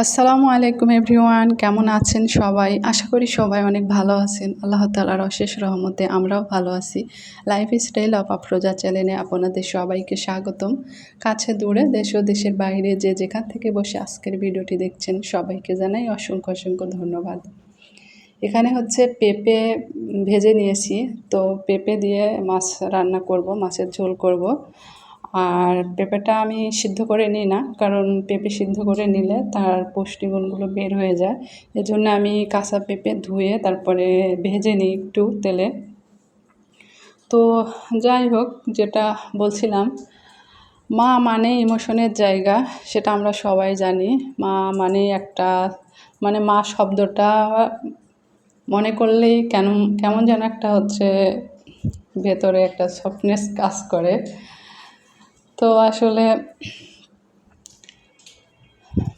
আসসালামু আলাইকুম এভরিওয়ান, কেমন আছেন সবাই? আশা করি সবাই অনেক ভালো আছেন। আল্লাহ তালার অশেষ রহমতে আমরাও ভালো আছি। লাইফ স্টাইল অফ আফরোজা চ্যানেলে আপনাদের সবাইকে স্বাগতম। কাছে দূরে দেশ ও দেশের বাইরে যে যেখান থেকে বসে আজকের ভিডিওটি দেখছেন, সবাইকে জানাই অসংখ্য অসংখ্য ধন্যবাদ। এখানে হচ্ছে পেঁপে ভেজে নিয়েছি। তো পেঁপে দিয়ে মাছ রান্না করব, মাছের ঝোল করব। আর পেঁপেটা আমি সিদ্ধ করে নিই না, কারণ পেঁপে সিদ্ধ করে নিলে তার পুষ্টিগুণগুলো বের হয়ে যায়। এজন্য আমি কাঁচা পেঁপে ধুয়ে তারপরে ভেজে নিই একটু তেলে। তো যাই হোক, যেটা বলছিলাম, মা মানে ইমোশনের জায়গা, সেটা আমরা সবাই জানি। মা মানে একটা মানে মা শব্দটা মনে করলেই কেন, কেমন যেন একটা হচ্ছে ভেতরে একটা সফটনেস কাজ করে। তো আসলে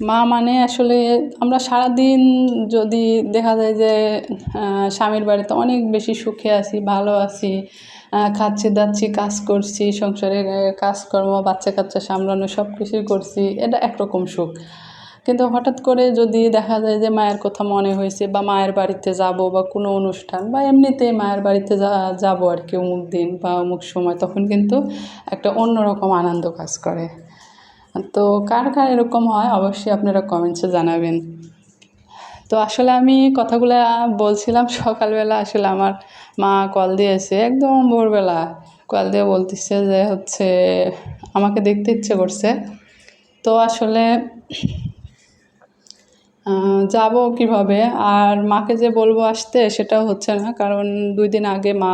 মা মানে আসলে আমরা সারাদিন যদি দেখা যায় যে স্বামীর বাড়িতে অনেক বেশি সুখে আছি, ভালো আছি খাচ্ছি, দাচ্ছি, কাজ করছি, সংসারের কাজকর্ম বাচ্চা কাচ্চা সামলানো সব কিছুই করছি, এটা একরকম সুখ। কিন্তু হঠাৎ করে যদি দেখা যায় যে মায়ের কথা মনে হয়েছে বা মায়ের বাড়িতে যাব বা কোনো অনুষ্ঠান বা এমনিতেই মায়ের বাড়িতে যাব আর কি অমুক দিন বা অমুক সময়, তখন কিন্তু একটা অন্যরকম আনন্দ কাজ করে। তো কার কার এরকম হয় অবশ্যই আপনারা কমেন্টসে জানাবেন। তো আসলে আমি কথাগুলো বলছিলাম সকালবেলা, আসলে আমার মা কল দিয়েছে একদম ভোরবেলা। কল দিয়ে বলতেছে যে হচ্ছে, আমাকে দেখতে ইচ্ছে করছে। তো আসলে যাব কীভাবে? আর মাকে যে বলব আসতে সেটাও হচ্ছে না, কারণ দুই দিন আগে মা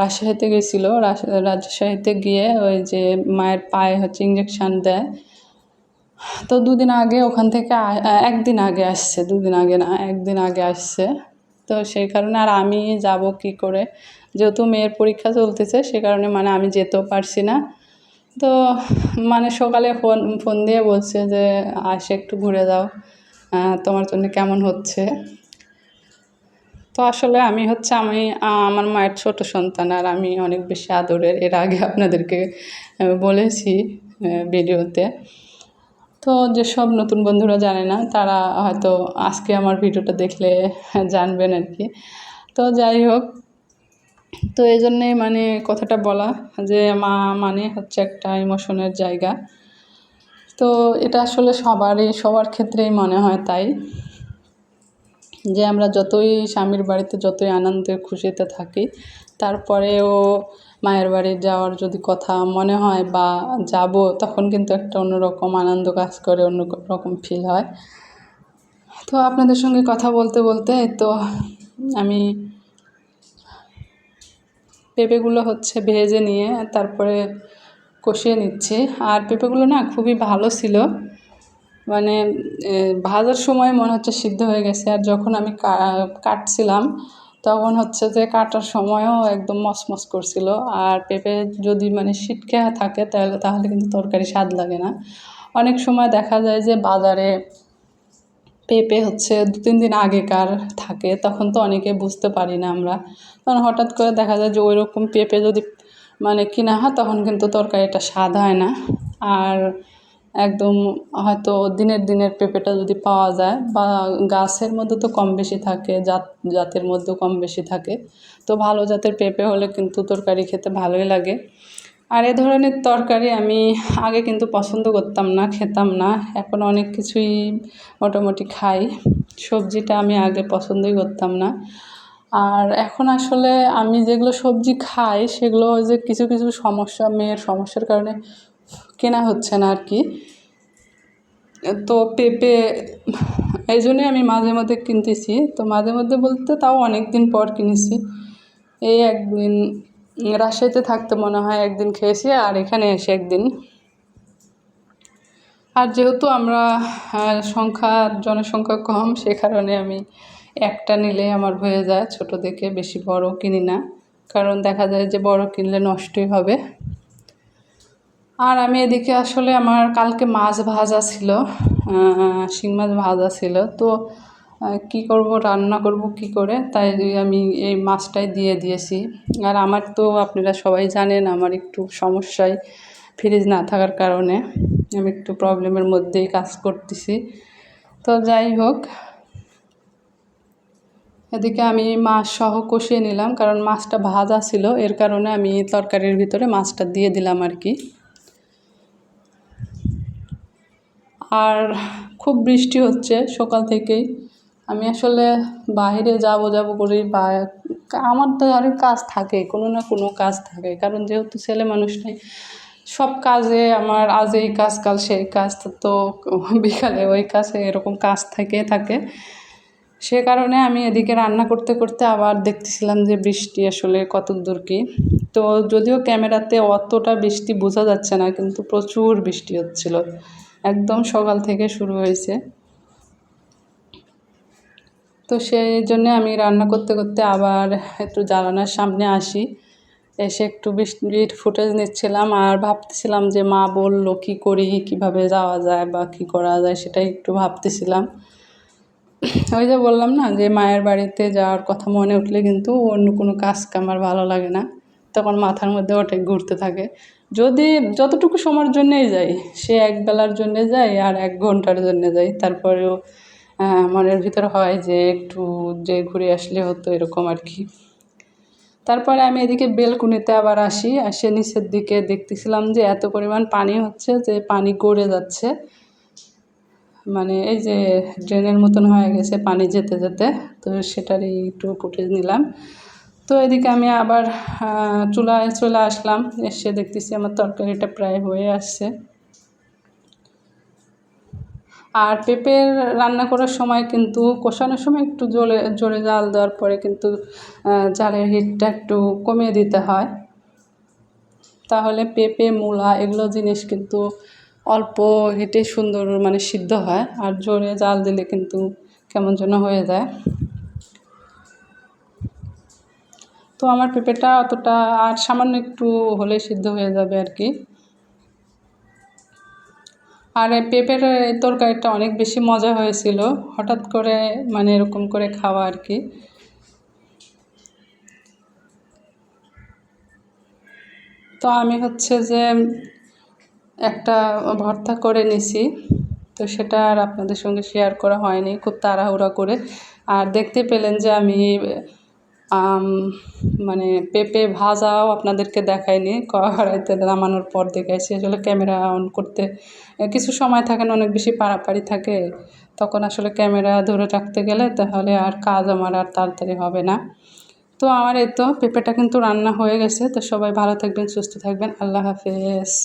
রাজশাহীতে গেছিল। রাজশাহীতে গিয়ে ওই যে মায়ের পায়ে হচ্ছে ইঞ্জেকশান দেয়। তো দুদিন আগে ওখান থেকে একদিন আগে আসছে, দুদিন আগে না, একদিন আগে আসছে। তো সেই কারণে আর আমি যাব কি করে? যেহেতু মেয়ের পরীক্ষা চলতেছে, সে কারণে মানে আমি যেতেও পারছি না। তো মানে সকালে ফোন ফোন দিয়ে বলছে যে আসে একটু ঘুরে যাও। তোমার জন্য কেমন হচ্ছে? তো আসলে আমি হচ্ছে, আমি আমার মায়ের ছোট সন্তান আর আমি অনেক বেশি আদরের। এর আগে আপনাদেরকে বলেছি ভিডিওতে। তো যেসব নতুন বন্ধুরা জানে না, তারা হয়তো আজকে আমার ভিডিওটা দেখলে জানবেন আর কি। তো যাই হোক, তো এই মানে কথাটা বলা যে মা মানে হচ্ছে একটা ইমোশনের জায়গা। তো এটা আসলে সবারই, সবার ক্ষেত্রেই মনে হয় তাই। যে আমরা যতই স্বামীর বাড়িতে যতই আনন্দে খুশিতে থাকি, তারপরেও মায়ের বাড়ি যাওয়ার যদি কথা মনে হয় বা যাব, তখন কিন্তু একটা অন্যরকম আনন্দ কাজ করে অন্য রকম ফিল হয়। তো আপনাদের সঙ্গে কথা বলতে বলতে তো আমি পেঁপেগুলো হচ্ছে ভেজে নিয়ে তারপরে কষিয়ে নিচ্ছি। আর পেঁপেগুলো না খুবই ভালো ছিল। মানে ভাজার সময় মনে হচ্ছে সিদ্ধ হয়ে গেছে। আর যখন আমি কাটছিলাম, তখন হচ্ছে যে কাটার সময়ও একদম মসমস করছিল। আর পেঁপে যদি মানে সিটকে থাকে, তাহলে তাহলে কিন্তু তরকারি স্বাদ লাগে না। অনেক সময় দেখা যায় যে বাজারে পেঁপে হচ্ছে দু, তিন দিন আগেকার থাকে, তখন তো অনেকে বুঝতে পারি না আমরা। তখন হঠাৎ করে দেখা যায় যে ওই রকম পেঁপে যদি মানে কিনা হয়, তখন কিন্তু তরকারিটা স্বাদ হয় না। আর একদম হয়তো দিনের দিনের পেঁপেটা যদি পাওয়া যায়, বা গাছের মধ্যে তো কম বেশি থাকে, জাত, জাতের মধ্যেও কম বেশি থাকে, তো ভালো জাতের পেঁপে হলে কিন্তু তরকারি খেতে ভালোই লাগে। আর এ ধরনের তরকারি আমি আগে কিন্তু পছন্দ করতাম না, খেতাম না, এখন অনেক কিছুই মোটামুটি খাই। সবজিটা আমি আগে পছন্দই করতাম না। আর এখন আসলে আমি যেগুলো সবজি খাই, সেগুলো যে কিছু কিছু সমস্যা, মেয়ের সমস্যার কারণে কেনা হচ্ছে না আর কি তো পেঁপে, এই জন্যই আমি মাঝে মধ্যে কিনতেছি। তো মাঝে মধ্যে বলতে তাও অনেক দিন পর কিনেছি। এই একদিন রাজশাহীতে থাকতে মনে হয় একদিন খেয়েছি, আর এখানে এসে একদিন। আর যেহেতু আমরা সংখ্যা, জনসংখ্যা কম, সে কারণে আমি একটা নিলে আমার হয়ে যায়, ছোট দেখে বেশি বড় কিনি না। কারণ দেখা যায় যে বড় কিনলে নষ্টই হবে। আর আমি এদিকে আসলে আমার কালকে মাছ ভাজা ছিল শিং মাছ ভাজা ছিল। তো কি করব, রান্না করব, কি করে? তাই আমি এই মাছটাই দিয়ে দিয়েছি। আর আমার তো আপনারা সবাই জানেন, আমার একটু সমস্যায় ফ্রিজ না থাকার কারণে আমি একটু প্রবলেমের মধ্যেই কাজ করতেছি। তো যাই হোক এদিকে আমি মাছ সহ কষিয়ে নিলাম, কারণ মাছটা ভাজা ছিল, এর কারণে আমি তরকারির ভিতরে মাছটা দিয়ে দিলাম আর কি। আর খুব বৃষ্টি হচ্ছে সকাল থেকেই। আমি আসলে বাইরে যাব যাব করি বা আমার তো অনেক কাজ থাকে, কোনো না কোনো কাজ থাকে, কারণ যেহেতু ছেলে মানুষ নেই, সব কাজে আমার আজ এই কাজ, কাল সেই কাজ, তো বিকালে ওই কাজে এরকম কাজ থেকে, থাকে। সে কারণে আমি এদিকে রান্না করতে করতে আবার দেখতেছিলাম যে বৃষ্টি আসলে কত দূর কি। তো যদিও ক্যামেরাতে অতটা বৃষ্টি বোঝা যাচ্ছে না, কিন্তু প্রচুর বৃষ্টি হচ্ছিল। একদম সকাল থেকে শুরু হয়েছে। তো সেই জন্য আমি রান্না করতে করতে আবার একটু জ্বালানার সামনে আসি। এসে একটু বৃষ্টির ফুটেজ নিচ্ছিলাম আর ভাবতেছিলাম যে মা বলল, কী করি? কীভাবে যাওয়া যায় বা কী করা যায়? সেটাই একটু ভাবতেছিলাম। ওই যে বললাম না যে মায়ের বাড়িতে যাওয়ার কথা মনে উঠলে কিন্তু অন্য কোনো কাজ আমার ভালো লাগে না। তখন মাথার মধ্যে ওঠে, ঘুরতে থাকে। যদি যতটুকু সময়ের জন্যেই যাই, সে এক বেলার জন্যে যাই আর এক ঘণ্টার জন্যে যাই, তারপরেও মনের ভিতর হয় যে একটু যে ঘুরে আসলে হতো এরকম আর কি। তারপরে আমি এদিকে বেলকুনিতে আবার আসি, আসে নিচের দিকে দেখতেছিলাম যে এত পরিমাণ পানি হচ্ছে যে পানি গড়ে যাচ্ছে। মানে এই যে ড্রেনের মতন হয়ে গেছে পানি যেতে যেতে, তো সেটারই একটু ফুটেজ নিলাম। তো এদিকে আমি আবার চুলায় চলে আসলাম, এসে দেখতেছি আমার তরকারিটা প্রায় হয়ে আসছে। আর পেঁপের রান্না করার সময় কিন্তু, কষানোর সময় একটু জোরে জোরে জাল দেওয়ার পরে কিন্তু জালের হিটটা একটু কমিয়ে দিতে হয়। তাহলে পেঁপে, মূলা এগুলো জিনিস কিন্তু অল্প হিটে সুন্দর মানে সিদ্ধ হয় আর জোরে জাল দিলে কিন্তু কেমন যেন হয়ে যায়। তো আমার পেঁপেটা অতটা আর সামান্য একটু হলে সিদ্ধ হয়ে যাবে আর কি। আর পেঁপের তরকারিটা অনেক বেশি মজা হয়েছিল, হঠাৎ করে মানে এরকম করে খাওয়া আর কি। তো আমি হচ্ছে যে একটা ভর্তা করে নিছি। তো সেটা আর আপনাদের সঙ্গে শেয়ার করা হয়নি, খুব তাড়াহুড়া করে। আর দেখতে পেলেন যে আমি মানে পেঁপে ভাজাও আপনাদেরকে দেখাইনি, কড়াইতে নামানোর পর দেখাইছি। আসলে ক্যামেরা অন করতে, কিছু সময় থাকে না, অনেক বেশি পাড়াপাড়ি থাকে। তখন আসলে ক্যামেরা ধরে রাখতে গেলে তাহলে আর কাজ আমার আর তাড়াতাড়ি হবে না। তো আমার এই তো, পেঁপেটা কিন্তু রান্না হয়ে গেছে। তো সবাই ভালো থাকবেন, সুস্থ থাকবেন। আল্লাহ হাফেজ।